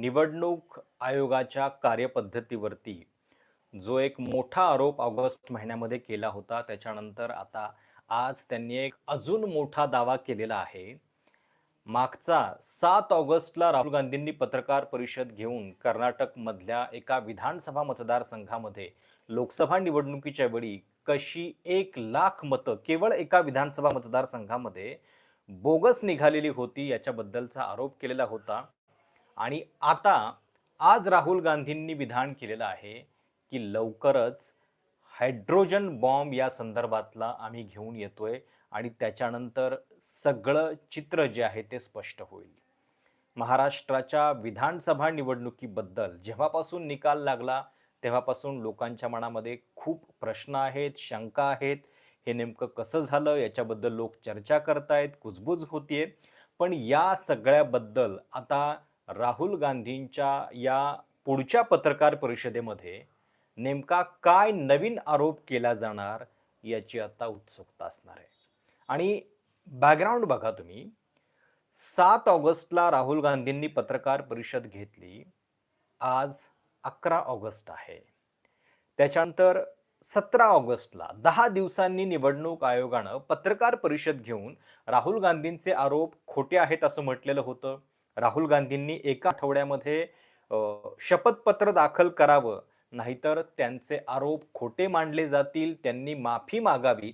निवडणूक आयोगाच्या कार्यपद्धतीवरती जो एक मोठा आरोप ऑगस्ट महिन्यामध्ये केला होता त्याच्यानंतर आता आज त्यांनी एक अजून मोठा दावा केलेला आहे. मागचा सात ऑगस्टला राहुल गांधींनी पत्रकार परिषद घेऊन कर्नाटकमधल्या एका विधानसभा मतदारसंघामध्ये लोकसभा निवडणुकीच्या वेळी कशी एक लाख मतं केवळ एका विधानसभा मतदारसंघामध्ये बोगस निघालेली होती याच्याबद्दलचा आरोप केलेला होता. आणि आता आज राहुल गांधींनी विधान केलेलं आहे की लवकरच हायड्रोजन बॉम्ब या संदर्भातला आम्ही घेऊन येतोय आणि त्याच्यानंतर सगळं चित्र जे आहे ते स्पष्ट होईल. महाराष्ट्राच्या विधानसभा निवडणुकीबद्दल जेव्हापासून निकाल लागला तेव्हापासून लोकांच्या मनामध्ये खूप प्रश्न आहेत शंका आहेत. हे नेमकं कसं झालं याच्याबद्दल लोक चर्चा करतायत कुजबूज होतीये. पण या सगळ्याबद्दल आता राहुल गांधींच्या या पुढच्या पत्रकार परिषदेमध्ये नेमका काय नवीन आरोप केला जाणार याची आता उत्सुकता असणार आहे. आणि बॅकग्राऊंड बघा तुम्ही. सात ऑगस्टला राहुल गांधींनी पत्रकार परिषद घेतली. आज अकरा ऑगस्ट आहे. त्याच्यानंतर सतरा ऑगस्टला दहा दिवसांनी निवडणूक आयोगानं पत्रकार परिषद घेऊन राहुल गांधींचे आरोप खोटे आहेत असं म्हटलेलं होतं. राहुल गांधींनी एका आठवड्यामध्ये शपथपत्र दाखल करावं नाहीतर त्यांचे आरोप खोटे मांडले जातील त्यांनी माफी मागावी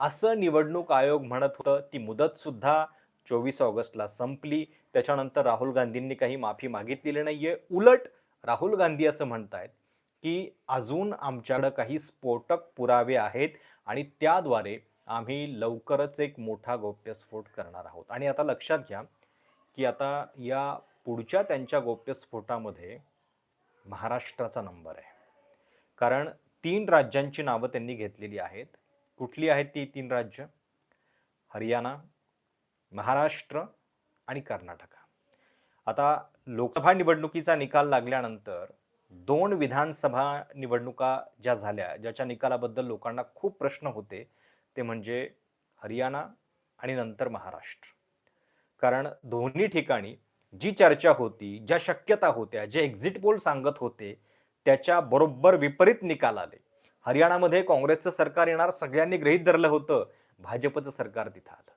असं निवडणूक आयोग म्हणत होतं. ती मुदतसुद्धा चोवीस ऑगस्टला संपली. त्याच्यानंतर राहुल गांधींनी काही माफी मागितलेली नाही आहे उलट राहुल गांधी असं म्हणत आहेत की अजून आमच्याकडं काही स्फोटक पुरावे आहेत आणि त्याद्वारे आम्ही लवकरच एक मोठा गौप्यस्फोट करणार आहोत. आणि आता लक्षात घ्या की आता या पुढच्या त्यांच्या गौप्यस्फोटामध्ये महाराष्ट्राचा नंबर आहे. कारण तीन राज्यांची नावं त्यांनी घेतलेली आहेत. कुठली आहेत ती तीन राज्य? हरियाणा महाराष्ट्र आणि कर्नाटक. आता लोकसभा निवडणुकीचा निकाल लागल्यानंतर दोन विधानसभा निवडणुका ज्या झाल्या ज्याच्या निकालाबद्दल लोकांना खूप प्रश्न होते ते म्हणजे हरियाणा आणि नंतर महाराष्ट्र. कारण दोन्ही ठिकाणी जी चर्चा होती ज्या शक्यता होत्या जे एक्झिट पोल सांगत होते त्याच्या बरोबर विपरीत निकाल आले. हरियाणामध्ये काँग्रेसचं सरकार येणार सगळ्यांनी गृहीत धरलं होतं भाजपचं सरकार तिथं आलं.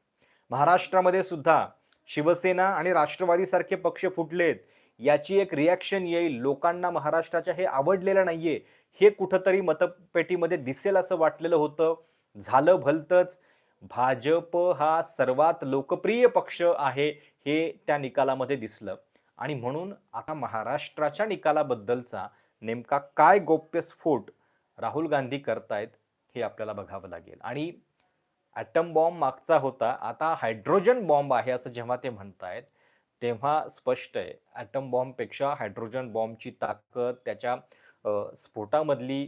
महाराष्ट्रामध्ये सुद्धा शिवसेना आणि राष्ट्रवादीसारखे पक्ष फुटलेत याची एक रिॲक्शन येईल लोकांना महाराष्ट्राच्या हे आवडलेलं नाहीये हे कुठंतरी मतपेटीमध्ये दिसेल असं वाटलेलं होतं. झालं भलतंच भाजप हा सर्वात लोकप्रिय पक्ष आहे हे त्या निकालामध्ये दिसलं. आणि म्हणून आता महाराष्ट्राच्या निकालाबद्दलचा नेमका काय गोप्यस्फोट राहुल गांधी करतायत हे आपल्याला बघावं लागेल. आणि ॲटम बॉम्ब मागचा होता आता हायड्रोजन बॉम्ब आहे असं जेव्हा ते म्हणतायत तेव्हा स्पष्ट आहे. ॲटम बॉम्बपेक्षा हायड्रोजन बॉम्बची ताकद त्याच्या स्फोटामधली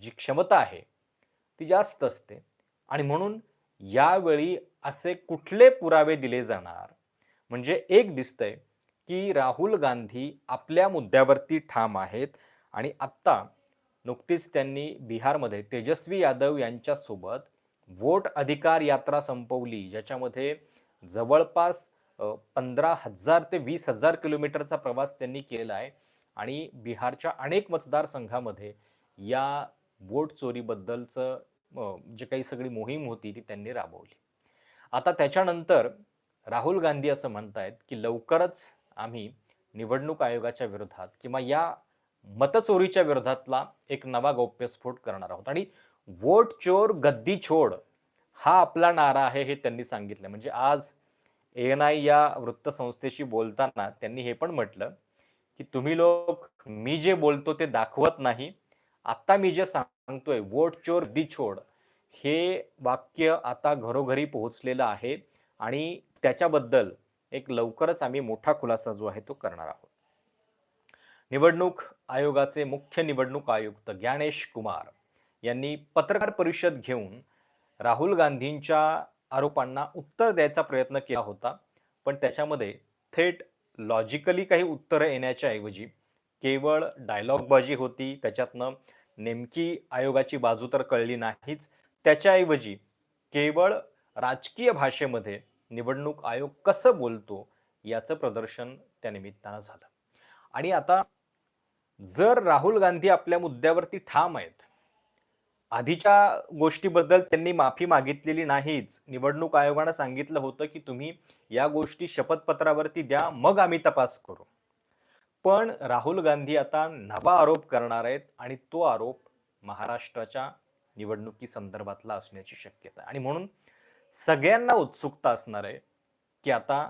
जी क्षमता आहे ती जास्त असते. आणि म्हणून यावेळी असे कुठले पुरावे दिले जाणार? म्हणजे एक दिसतंय की राहुल गांधी आपल्या मुद्द्यावरती ठाम आहेत आणि आत्ता नुकतीच त्यांनी बिहारमध्ये तेजस्वी यादव यांच्यासोबत वोट अधिकार यात्रा संपवली ज्याच्यामध्ये जवळपास पंधरा हजार ते वीस हजार किलोमीटरचा प्रवास त्यांनी केलेला आहे आणि बिहारच्या अनेक मतदारसंघामध्ये या वोट चोरीबद्दलचं जे काही सगळी मोहीम होती ती त्यांनी राबवली. आता त्याच्यानंतर राहुल गांधी असं म्हणतायत की लवकरच आम्ही निवडणूक आयोगाच्या विरोधात किंवा या मतचोरीच्या विरोधातला एक नवा गौप्यस्फोट करणार आहोत. आणि वोट चोर गद्दी छोड हा आपला नारा आहे हे त्यांनी सांगितलं. म्हणजे आज एन आय या वृत्तसंस्थेशी बोलताना त्यांनी हे पण म्हटलं की तुम्ही लोक मी जे बोलतो ते दाखवत नाही आत्ता मी जे सांग सांगतोय वोट चोर दी छोड. हे वाक्य आता घरोघरी पोहोचलेलं आहे आणि त्याच्याबद्दल एक लवकरच आम्ही मोठा खुलासा जो आहे तो करणार आहोत. निवडणूक आयोगाचे मुख्य निवडणूक आयुक्त ज्ञानेश कुमार यांनी पत्रकार परिषद घेऊन राहुल गांधींच्या आरोपांना उत्तर द्यायचा प्रयत्न केला होता पण त्याच्यामध्ये थेट लॉजिकली काही उत्तरं येण्याच्या ऐवजी केवळ डायलॉगबाजी होती त्याच्यातनं नेमकी आयोगाची बाजू तर कळली नाहीच. त्याच्याऐवजी केवळ राजकीय भाषेमध्ये निवडणूक आयोग कसं बोलतो याचं प्रदर्शन त्या निमित्तानं झालं. आणि आता जर राहुल गांधी आपल्या मुद्द्यावरती ठाम आहेत आधीच्या गोष्टीबद्दल त्यांनी माफी मागितलेली नाहीच. निवडणूक आयोगानं सांगितलं होतं की तुम्ही या गोष्टी शपथपत्रावरती द्या मग आम्ही तपास करू. पण राहुल गांधी आता नवा आरोप करणार आहेत आणि तो आरोप महाराष्ट्राच्या निवडणुकी संदर्भातला असण्याची शक्यता आहे. आणि म्हणून सगळ्यांना उत्सुकता असणार आहे की आता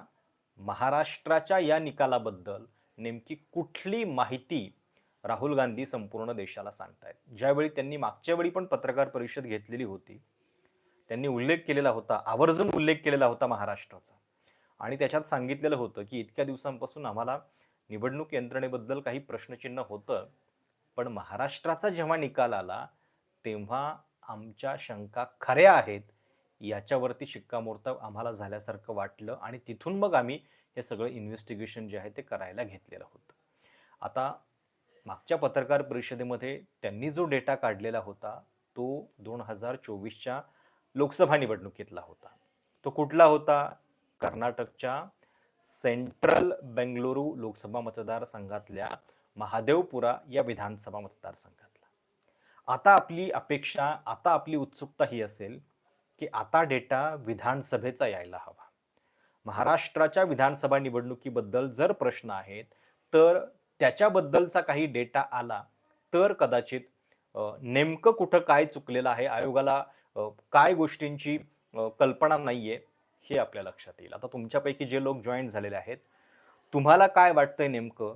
महाराष्ट्राच्या या निकालाबद्दल नेमकी कुठली माहिती राहुल गांधी संपूर्ण देशाला सांगतायत. ज्यावेळी त्यांनी मागच्या वेळी पण पत्रकार परिषद घेतलेली होती त्यांनी उल्लेख केलेला होता आवर्जून उल्लेख केलेला होता महाराष्ट्राचा. आणि त्याच्यात सांगितलेलं होतं की इतक्या दिवसांपासून आम्हाला निवडणूक यंत्रणेबद्दल काही प्रश्नचिन्ह होतं पण महाराष्ट्राचा जेव्हा निकाल आला तेव्हा आमच्या शंका खऱ्या आहेत याच्यावरती शिक्कामोर्तब आम्हाला झाल्यासारखं वाटलं आणि तिथून मग आम्ही हे सगळं इन्व्हेस्टिगेशन जे आहे ते करायला घेतलेलं होतं. आता मागच्या पत्रकार परिषदेमध्ये त्यांनी जो डेटा काढलेला होता तो दोन हजार चोवीसच्या लोकसभा निवडणुकीतला होता. तो कुठला होता? कर्नाटकच्या सेंट्रल बेंगळुरू लोकसभा मतदारसंघातल्या महादेवपुरा या विधानसभा मतदारसंघातला. आता आपली अपेक्षा आता आपली उत्सुकता ही असेल की आता डेटा विधानसभेचा यायला हवा. महाराष्ट्राच्या विधानसभा निवडणुकीबद्दल जर प्रश्न आहेत तर त्याच्याबद्दलचा काही डेटा आला तर कदाचित नेमकं कुठं काय चुकलेलं आहे आयोगाला काय गोष्टींची कल्पना नाही आहे हे आपल्या लक्षात येईल. आता तुमच्यापैकी जे लोक जॉईन झालेले आहेत तुम्हाला काय वाटतंय नेमकं?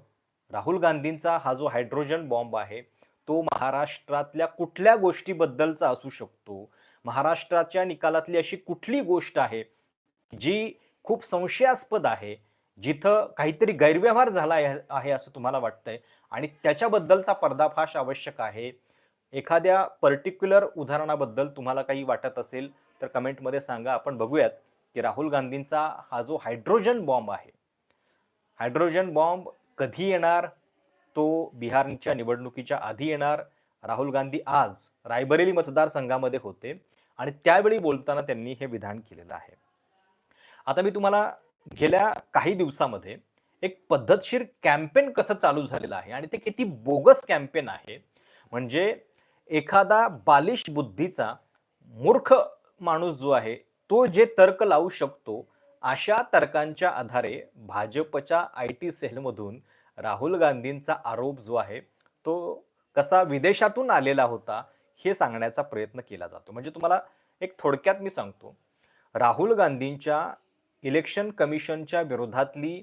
राहुल गांधींचा हा जो हायड्रोजन बॉम्ब आहे तो महाराष्ट्रातल्या कुठल्या गोष्टीबद्दलचा असू शकतो? महाराष्ट्राच्या निकालातली अशी कुठली गोष्ट आहे जी खूप संशयास्पद आहे जिथं काहीतरी गैरव्यवहार झाला आहे आहे असं तुम्हाला वाटतंय? आणि त्याच्याबद्दलचा पर्दाफाश आवश्यक आहे. एखाद्या पर्टिक्युलर उदाहरणाबद्दल तुम्हाला काही वाटत असेल तर कमेंटमध्ये सांगा. आपण बघूयात. की राहुल गांधींचा हा जो हायड्रोजन बॉम्ब आहे हायड्रोजन बॉम्ब कधी येणार? तो बिहारच्या निवडणुकीच्या आधी येणार. राहुल गांधी आज रायबरेली मतदारसंघामध्ये होते आणि त्यावेळी बोलताना त्यांनी हे विधान केलेलं आहे. आता मी तुम्हाला गेल्या काही दिवसामध्ये एक पद्धतशीर कॅम्पेन कसं चालू झालेलं आहे आणि ते किती बोगस कॅम्पेन आहे म्हणजे एखादा बालिश बुद्धीचा मूर्ख माणूस जो आहे तो जे तर्क लावू शकतो अशा तर्कांच्या आधारे भाजपच्या आय टी सेलमधून राहुल गांधींचा आरोप जो आहे तो कसा विदेशातून आलेला होता हे सांगण्याचा प्रयत्न केला जातो. म्हणजे तुम्हाला एक थोडक्यात मी सांगतो. राहुल गांधींच्या इलेक्शन कमिशनच्या विरोधातली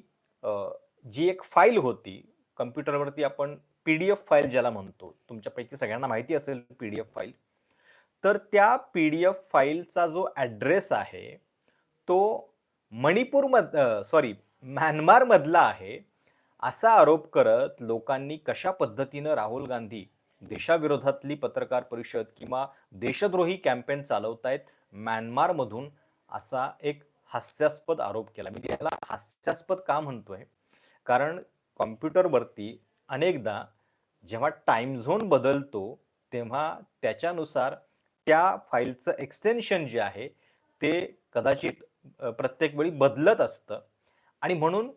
जी एक फाईल होती कम्प्युटरवरती आपण पी डी एफ फाईल ज्याला म्हणतो तुमच्यापैकी सगळ्यांना माहिती असेल पी डी एफ फाईल तर त्या पी डी एफ फाईलचा जो ॲड्रेस आहे तो मणिपूरमध सॉरी म्यानमारमधला आहे. असा आरोप करत लोकांनी कशा पद्धतीनं राहुल गांधी देशाविरोधातली पत्रकार परिषद किंवा देशद्रोही कॅम्पेन चालवतायत म्यानमारमधून असा एक हास्यास्पद आरोप केला. मी त्याला हास्यास्पद का म्हणतोय? कारण कॉम्प्युटरवरती अनेकदा जेव्हा टाईम झोन बदलतो तेव्हा त्याच्यानुसार त्या फाईलचं एक्सटेन्शन जे आहे ते कदाचित प्रत्येक वेळी बदलत असतं. आणि म्हणून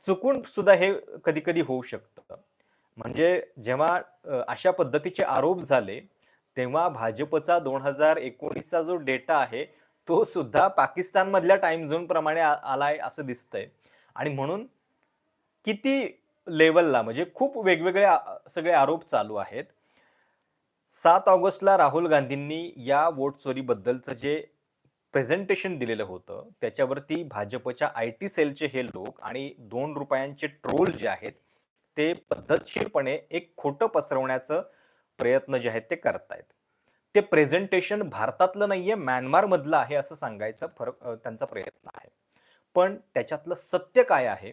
चुकून सुद्धा हे कधी कधी होऊ शकतं. म्हणजे जेव्हा अशा पद्धतीचे आरोप झाले तेव्हा भाजपचा दोन हजार एकोणीसचा जो डेटा आहे तो सुद्धा पाकिस्तानमधल्या टाइम झोन प्रमाणे आलाय असं दिसतंय. आणि म्हणून किती लेवलला म्हणजे खूप वेगवेगळे सगळे आरोप चालू आहेत. सात ऑगस्टला राहुल गांधींनी या वोट चोरीबद्दलचं जे प्रेझेंटेशन दिलेलं होतं त्याच्यावरती भाजपच्या आय टी सेलचे हे लोक आणि दोन रुपयांचे ट्रोल जे आहेत ते पद्धतशीरपणे एक खोटं पसरवण्याचं प्रयत्न जे आहेत ते करतायत. ते प्रेझेंटेशन भारतातलं नाहीये म्यानमारमधलं आहे असं सांगायचा फरक त्यांचा प्रयत्न आहे. पण त्याच्यातलं सत्य काय आहे?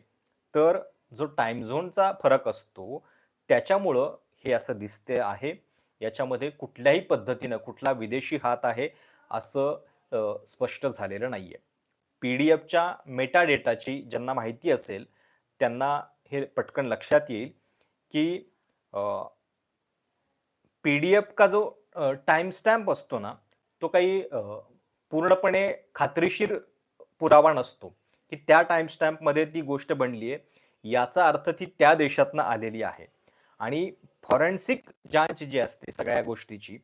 तर जो टाइम झोनचा फरक असतो त्याच्यामुळं हे असं दिसते आहे. याच्यामध्ये कुठल्याही पद्धतीनं कुठला विदेशी हात आहे असं स्पष्ट झालेलं नाही आहे पी डी एफच्या मेटा डेटाची ज्यांना माहिती असेल त्यांना हे पटकन लक्षात येईल की पी डी एफ का जो टाइम स्टॅम्प असतो ना तो काही पूर्णपणे खात्रीशीर पुरावा नसतो. की त्या टाइम स्टॅम्पमध्ये ती गोष्ट बनली आहे याचा अर्थ ती त्या देशातनं आलेली आहे. आणि फॉरेन्सिक जांच जी असते सगळ्या गोष्टीची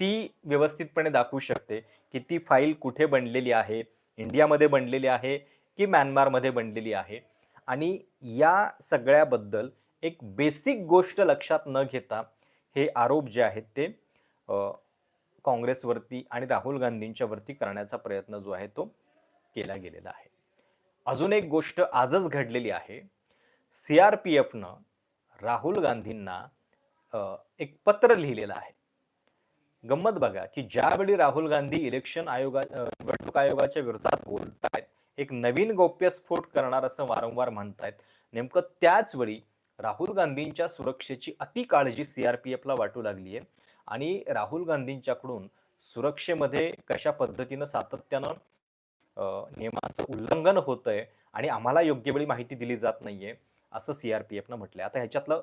ती व्यवस्थितपणे दाखवू शकते की ती फाईल कुठे बनलेली आहे इंडियामध्ये बनलेली आहे की म्यानमारमध्ये बनलेली आहे. आणि या सगळ्याबद्दल एक बेसिक गोष्ट लक्षात न घेता हे आरोप जे आहेत ते काँग्रेसवरती आणि राहुल गांधींच्यावरती करण्याचा प्रयत्न जो आहे तो केला गेलेला आहे. अजून एक गोष्ट आजच घडलेली आहे. सी आर पी एफनं राहुल गांधींना एक पत्र लिहिलेलं आहे. गंमत बघा की ज्यावेळी राहुल गांधी इलेक्शन आयोगा निवडणूक आयोगाच्या विरोधात बोलतायत एक नवीन गौप्यस्फोट करणार असं वारंवार म्हणतायत नेमकं त्याच वेळी राहुल गांधींच्या सुरक्षेची अति काळजी सीआरपीएफला वाटू लागली आहे आणि राहुल गांधींच्याकडून सुरक्षेमध्ये कशा पद्धतीनं सातत्यानं नियमाचं उल्लंघन होतंय आणि आम्हाला योग्य वेळी माहिती दिली जात नाहीये असं सीआरपीएफनं म्हटलंय. आता ह्याच्यातलं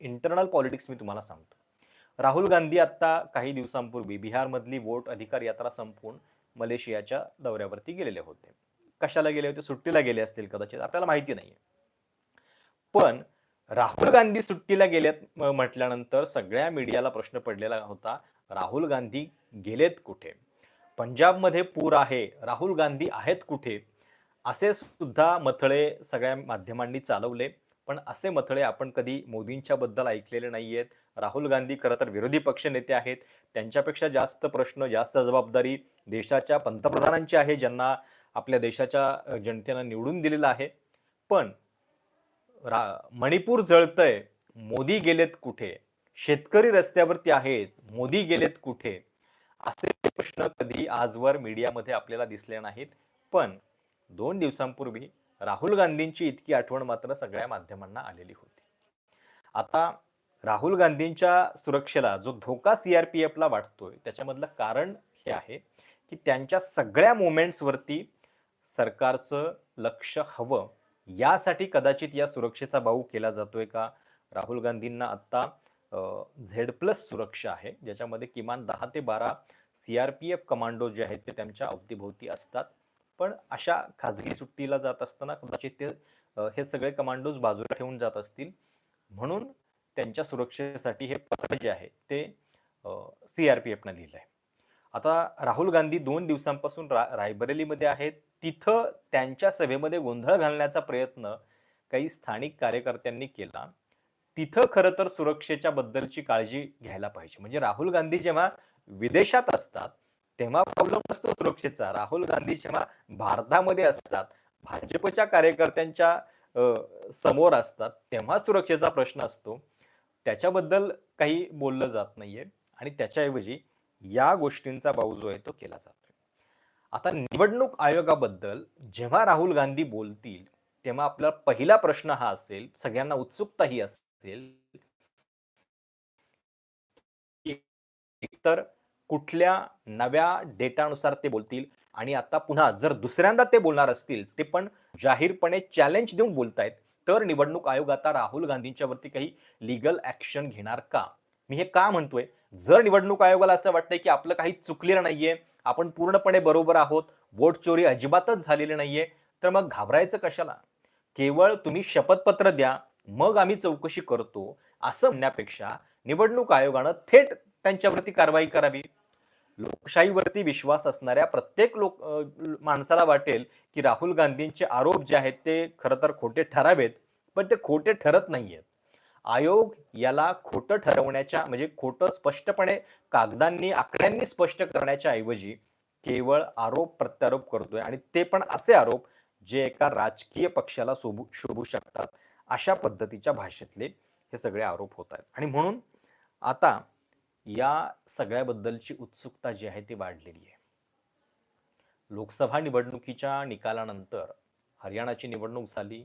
इंटरनल पॉलिटिक्स मी तुम्हाला सांगतो. राहुल गांधी आता काही दिवसांपूर्वी बिहारमधली वोट अधिकार यात्रा संपवून मलेशियाच्या दौऱ्यावरती गेलेले होते. कशाला गेले होते? सुट्टीला गेले असतील कदाचित. आपल्याला माहिती नाहीये. पण राहुल गांधी सुट्टीला गेलेत म्हटल्यानंतर सगळ्या मीडियाला प्रश्न पडलेला होता राहुल गांधी गेलेत कुठे? पंजाबमध्ये पूर आहे राहुल गांधी आहेत कुठे? असे सुद्धा मथळे सगळ्या माध्यमांनी चालवले. पण असे मथळे आपण कधी मोदींच्याबद्दल ऐकलेले ऐकलेले नाहीयेत. राहुल गांधी खरं तर विरोधी पक्ष नेते आहेत. त्यांच्यापेक्षा जास्त प्रश्न जास्त जबाबदारी देशाच्या पंतप्रधानांची आहे ज्यांना आपल्या देशाच्या जनतेनं निवडून दिलेलं आहे. पण रा मणिपूर जळतंय. मोदी गेलेत कुठे? शेतकरी रस्त्यावरती आहेत. मोदी गेलेत कुठे? असे प्रश्न कधी आजवर मीडियामध्ये आपल्याला दिसले नाहीत. पण दोन दिवसांपूर्वी राहुल गांधींची इतकी आठवण मात्र सगळ्या माध्यमांना आलेली होती. आता राहुल गांधींच्या सुरक्षेला जो धोका सीआरपीएफला वाटतोय त्याच्यामधलं कारण हे आहे की त्यांच्या सगळ्या मुवमेंट्सवरती सरकारचं लक्ष हवं. यासाठी कदाचित या सुरक्षेचा भाऊ केला जातोय का? राहुल गांधींना आत्ता झेड प्लस सुरक्षा आहे ज्याच्यामध्ये किमान दहा ते बारा C R P F commando जे आहेत ते त्यांच्या अवतीभोवती असतात. पण अशा खाजगी सुट्टीला जात असताना कदाचित ते हे सगळे कमांडोज बाजूला ठेवून जात असतील. म्हणून त्यांच्या सुरक्षेसाठी हे पत्र जे आहे ते सी आर पी एफनं लिहिलं आहे आता राहुल गांधी दोन दिवसांपासून रा रायबरेलीमध्ये आहेत. तिथं त्यांच्या सभेमध्ये गोंधळ घालण्याचा प्रयत्न काही स्थानिक कार्यकर्त्यांनी केला. तिथं खरं तर सुरक्षेच्या बद्दलची काळजी घ्यायला पाहिजे. म्हणजे राहुल गांधी जेव्हा विदेशात असतात तेव्हा प्रॉब्लेम नसतो सुरक्षेचा. राहुल गांधी जेव्हा भारतामध्ये असतात भाजपच्या कार्यकर्त्यांच्या समोर असतात तेव्हा सुरक्षेचा प्रश्न असतो. त्याच्याबद्दल काही बोललं जात नाहीये आणि त्याच्याऐवजी या गोष्टींचा बाऊ जो आहे तो केला जातोय. आता निवडणूक आयोगाबद्दल जेव्हा राहुल गांधी बोलतील तेव्हा आपला पहिला प्रश्न हा असेल सगळ्यांना उत्सुकता ही असेल एकतर कुठल्या नव्या डेटानुसार ते बोलतील? आणि आता पुन्हा जर दुसऱ्यांदा ते बोलणार असतील ते पण जाहीरपणे चॅलेंज देऊन बोलतायत तर निवडणूक आयोग आता राहुल गांधींच्या वरती काही लिगल ऍक्शन घेणार का? मी हे का म्हणतोय? जर निवडणूक आयोगाला असं वाटतंय की आपलं काही चुकलेलं नाहीये आपण पूर्णपणे बरोबर आहोत वोट चोरी अजिबातच झालेली नाहीये तर मग घाबरायचं कशाला? केवळ तुम्ही शपथपत्र द्या मग आम्ही चौकशी करतो असं म्हणण्यापेक्षा निवडणूक आयोगानं थेट त्यांच्यावरती कारवाई करावी. लोकशाहीवरती विश्वास असणाऱ्या प्रत्येक लोक माणसाला वाटेल की राहुल गांधींचे आरोप जे आहेत ते खरं तर खोटे ठरावेत पण ते खोटे ठरत नाहीयेत. आयोग याला खोटं ठरवण्याच्या म्हणजे खोटं स्पष्टपणे कागदांनी आकड्यांनी स्पष्ट करण्याच्या ऐवजी केवळ आरोप प्रत्यारोप करतोय आणि ते पण असे आरोप जे एका राजकीय पक्षाला शोभू शोभू शकतात अशा पद्धतीच्या भाषेतले हे सगळे आरोप होत आहेत. आणि म्हणून आता या सगळ्याबद्दलची उत्सुकता जी आहे ती वाढलेली आहे. लोकसभा निवडणुकीच्या निकालानंतर हरियाणाची निवडणूक झाली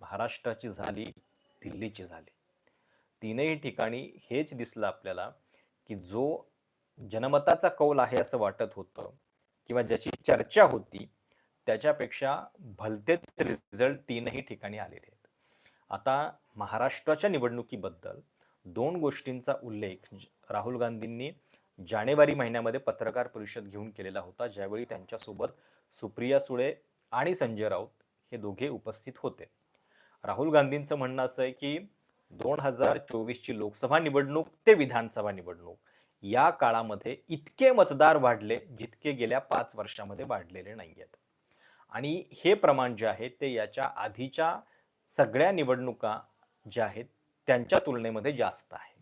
महाराष्ट्राची झाली दिल्लीची झाली. तीनही ठिकाणी हेच दिसलं आपल्याला की जो जनमताचा कौल आहे असं वाटत होतं किंवा ज्याची चर्चा होती त्याच्यापेक्षा भलतेच रिझल्ट तीनही ठिकाणी आलेले आहेत. आता महाराष्ट्राच्या निवडणुकीबद्दल दोन गोष्टींचा उल्लेख राहुल गांधींनी जानेवारी महिन्यामध्ये पत्रकार परिषद घेऊन केलेला होता ज्यावेळी त्यांच्यासोबत सुप्रिया सुळे आणि संजय राऊत हे दोघे उपस्थित होते. राहुल गांधींचं म्हणणं असं आहे की दोन हजार चोवीसची लोकसभा निवडणूक ते विधानसभा निवडणूक या काळामध्ये इतके मतदार वाढले जितके गेल्या पाच वर्षामध्ये वाढलेले नाही आहेत आणि हे प्रमाण जे आहे ते याच्या आधीच्या सगळ्या निवडणुका ज्या आहेत त्यांच्या तुलनेमध्ये जास्त आहे.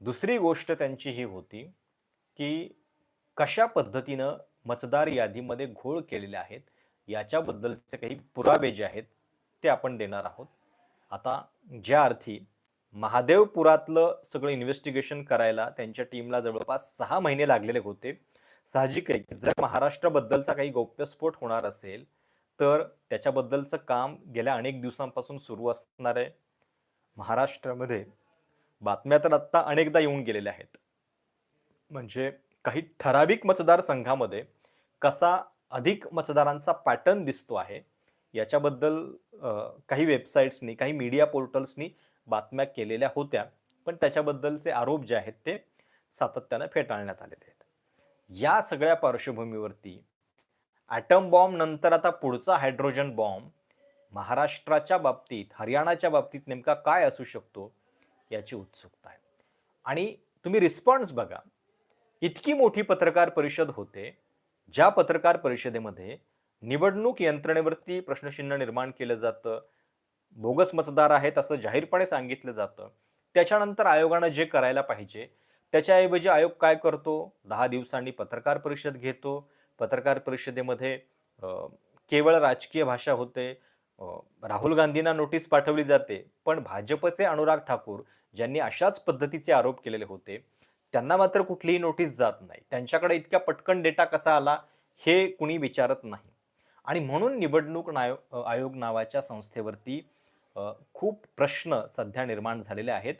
दुसरी गोष्ट त्यांची ही होती की कशा पद्धतीनं मतदार यादीमध्ये घोळ केलेले आहेत याच्याबद्दलचे काही पुरावे जे आहेत ते आपण देणार आहोत. आता ज्या अर्थी महादेवपुरातलं सगळं इन्व्हेस्टिगेशन करायला त्यांच्या टीमला जवळपास सहा महिने लागलेले होते. साहजिक आहे की जर महाराष्ट्राबद्दलचा काही गौप्यस्फोट होणार असेल तर त्याच्याबद्दलचं काम गेल्या अनेक दिवसांपासून सुरू असणार आहे. महाराष्ट्रामध्ये बातम्या तर आत्ता अनेकदा येऊन गेलेल्या आहेत. म्हणजे काही ठराविक मतदारसंघामध्ये कसा अधिक मतदारांचा पॅटर्न दिसतो आहे याच्याबद्दल काही वेबसाईट्सनी काही मीडिया पोर्टल्सनी बातम्या केलेल्या होत्या पण त्याच्याबद्दलचे आरोप जे आहेत ते सातत्यानं फेटाळण्यात आलेले आहेत. या सगळ्या पार्श्वभूमीवरती ॲटम बॉम्ब नंतर आता पुढचा हायड्रोजन बॉम्ब महाराष्ट्राच्या बाबतीत हरियाणाच्या बाबतीत नेमका काय असू शकतो याची उत्सुकता आहे. आणि तुम्ही रिस्पॉन्स बघा. इतकी मोठी पत्रकार परिषद होते ज्या पत्रकार परिषदेमध्ये निवडणूक यंत्रणेवरती प्रश्नचिन्ह निर्माण केलं जातं बोगस मतदार आहेत असं जाहीरपणे सांगितलं जातं. त्याच्यानंतर आयोगानं जे करायला पाहिजे त्याच्याऐवजी आयोग काय करतो? दहा दिवसांनी पत्रकार परिषद घेतो. पत्रकार परिषदेमध्ये केवळ राजकीय भाषा होते राहुल गांधींना नोटीस पाठवली जाते पण भाजपचे अनुराग ठाकूर ज्यांनी अशाच पद्धतीचे आरोप केलेले होते त्यांना मात्र कुठलीही नोटीस जात नाही. त्यांच्याकडे इतक्या पटकन डेटा कसा आला हे कुणी विचारत नाही. आणि म्हणून निवडणूक नायो आयोग नावाच्या संस्थेवरती खूप प्रश्न सध्या निर्माण झालेले आहेत.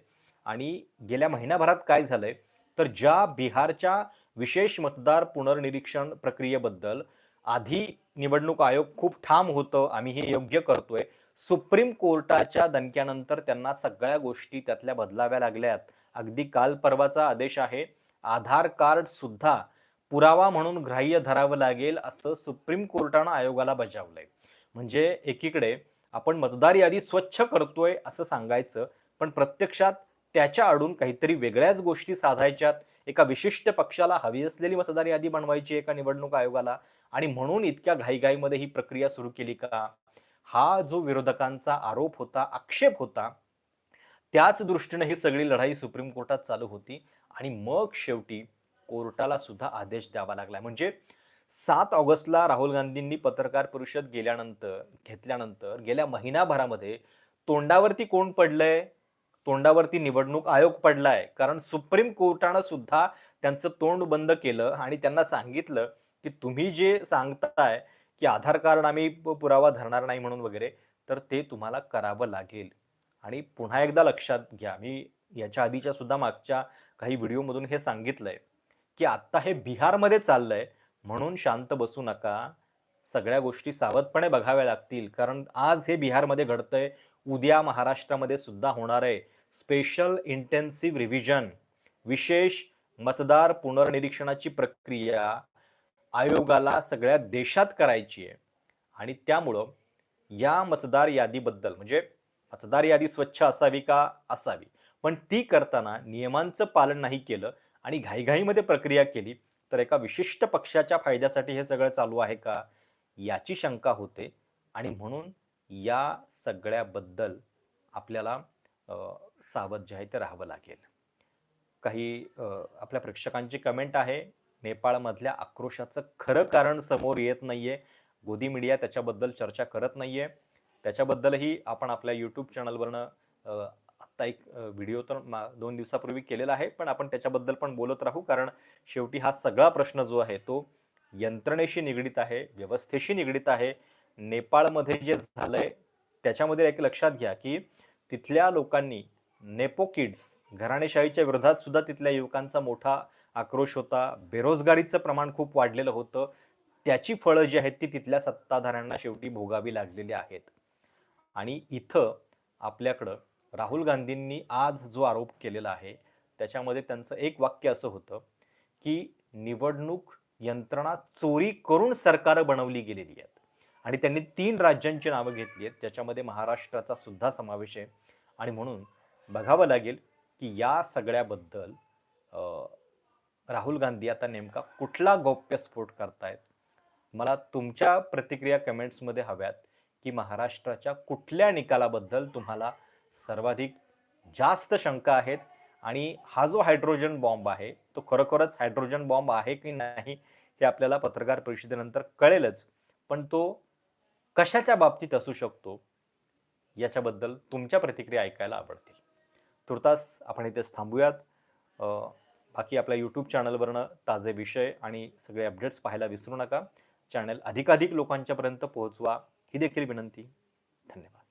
आणि गेल्या महिनाभरात काय झालंय तर ज्या बिहारच्या विशेष मतदार पुनर्निरीक्षण प्रक्रियेबद्दल आधी निवडणूक आयोग खूप ठाम होतं आम्ही हे योग्य करतोय. सुप्रीम कोर्टाच्या दणक्यानंतर त्यांना सगळ्या गोष्टी त्यातल्या बदलाव्या लागल्यात. अगदी काल परवाचा आदेश आहे. आधार कार्ड सुद्धा पुरावा म्हणून ग्राह्य धरावं लागेल असं सुप्रीम कोर्टानं आयोगाला बजावलंय. म्हणजे एकीकडे आपण मतदार यादी स्वच्छ करतोय असं सांगायचं पण प्रत्यक्षात त्याच्या आडून काहीतरी वेगळ्याच गोष्टी साधायच्यात. एका विशिष्ट पक्षाला हवी असलेली मतदार यादी बनवायची एका निवडणूक आयोगाला? आणि म्हणून इतक्या घाईघाईमध्ये ही प्रक्रिया सुरू केली का? हा जो विरोधकांचा आरोप होता आक्षेप होता त्याच दृष्टीने ही सगळी लढाई सुप्रीम कोर्टात चालू होती. आणि मग शेवटी कोर्टाला सुद्धा आदेश द्यावा लागला. म्हणजे सात ऑगस्टला राहुल गांधींनी पत्रकार परिषद गेल्यानंतर घेतल्यानंतर गेल्या महिनाभरामध्ये तोंडावरती कोण पडलंय? तोंडावरती निवडणूक आयोग पडलाय. कारण सुप्रीम कोर्टानं सुद्धा त्यांचं तोंड बंद केलं आणि त्यांना सांगितलं की तुम्ही जे सांगताय की आधार कार्ड आम्ही प- पुरावा धरणार नाही म्हणून वगैरे तर ते तुम्हाला करावं लागेल. आणि पुन्हा एकदा लक्षात घ्या मी याच्या आधीच्या सुद्धा मागच्या काही व्हिडिओमधून हे सांगितलंय की आत्ता हे बिहारमध्ये चाललंय म्हणून शांत बसू नका. सगळ्या गोष्टी सावधपणे बघाव्या लागतील कारण आज हे बिहारमध्ये घडतंय उद्या महाराष्ट्रामध्ये सुद्धा होणार आहे. स्पेशल इंटेन्सिव्ह रिव्हिजन विशेष मतदार पुनर्निरीक्षणाची प्रक्रिया आयोगाला सगळ्या देशात करायची आहे. आणि त्यामुळं या मतदार यादीबद्दल म्हणजे मतदार यादी स्वच्छ असावी का? असावी. पण ती करताना नियमांचं पालन नाही केलं आणि घाईघाईमध्ये प्रक्रिया केली तर एका विशिष्ट पक्षाच्या फायद्यासाठी हे सगळं चालू आहे का? याची शंका होते. आणि म्हणून या सगळ्याबद्दल आपल्याला सावध जे आहे ते राहावं लागेल. काही आपल्या प्रेक्षकांची कमेंट आहे नेपाळमधल्या आक्रोशाचं खरं कारण समोर येत नाहीये. गोदी मीडिया त्याच्याबद्दल चर्चा करत नाहीये. त्याच्याबद्दलही आपण आपल्या यूट्यूब चॅनलवरनं आत्ता एक व्हिडिओ तर मा दोन दिवसापूर्वी केलेला आहे पण आपण त्याच्याबद्दल पण बोलत राहू कारण शेवटी हा सगळा प्रश्न जो आहे तो यंत्रणेशी निगडीत आहे व्यवस्थेशी निगडीत आहे. नेपाळमध्ये जे झालंय त्याच्यामध्ये एक लक्षात घ्या की तिथल्या लोकांनी नेपो किड्स घराणेशाहीच्या विरोधात सुद्धा तिथल्या युवकांचा मोठा आक्रोश होता. बेरोजगारीचं प्रमाण खूप वाढलेलं होतं. त्याची फळं जी आहेत ती तिथल्या सत्ताधाऱ्यांना शेवटी भोगावी लागलेली आहेत. आणि इथं आपल्याकडं राहुल गांधींनी आज जो आरोप केलेला आहे त्याच्यामध्ये त्यांचं एक वाक्य असं होतं की निवडणूक यंत्रणा चोरी करून सरकारं बनवली गेलेली आहेत. आणि त्यांनी तीन राज्यांची नावं घेतली आहेत. त्याच्यामध्ये महाराष्ट्राचा सुद्धा समावेश आहे. आणि म्हणून बघावं लागेल की या सगळ्याबद्दल राहुल गांधी आता नेमका कुठला गौप्यस्फोट करतायत? मला तुमच्या प्रतिक्रिया कमेंट्समध्ये हव्यात की महाराष्ट्राच्या कुठल्या निकालाबद्दल तुम्हाला सर्वाधिक जास्त शंका आहेत आणि हा जो हायड्रोजन बॉम्ब आहे तो खरोखरच हायड्रोजन बॉम्ब आहे की नाही हे आपल्याला पत्रकार परिषदेनंतर कळेलच पण तो कशाच्या बाबतीत असू शकतो याच्याबद्दल तुमच्या प्रतिक्रिया ऐकायला आवडतील. तुर्तास आपण इथेच थांबूयात. बाकी आपल्या यूट्यूब चॅनलवरनं ताजे विषय आणि सगळे अपडेट्स पाहायला विसरू नका. चॅनल अधिकाधिक लोकांच्यापर्यंत पोहोचवा. ही देखील विनंती. धन्यवाद.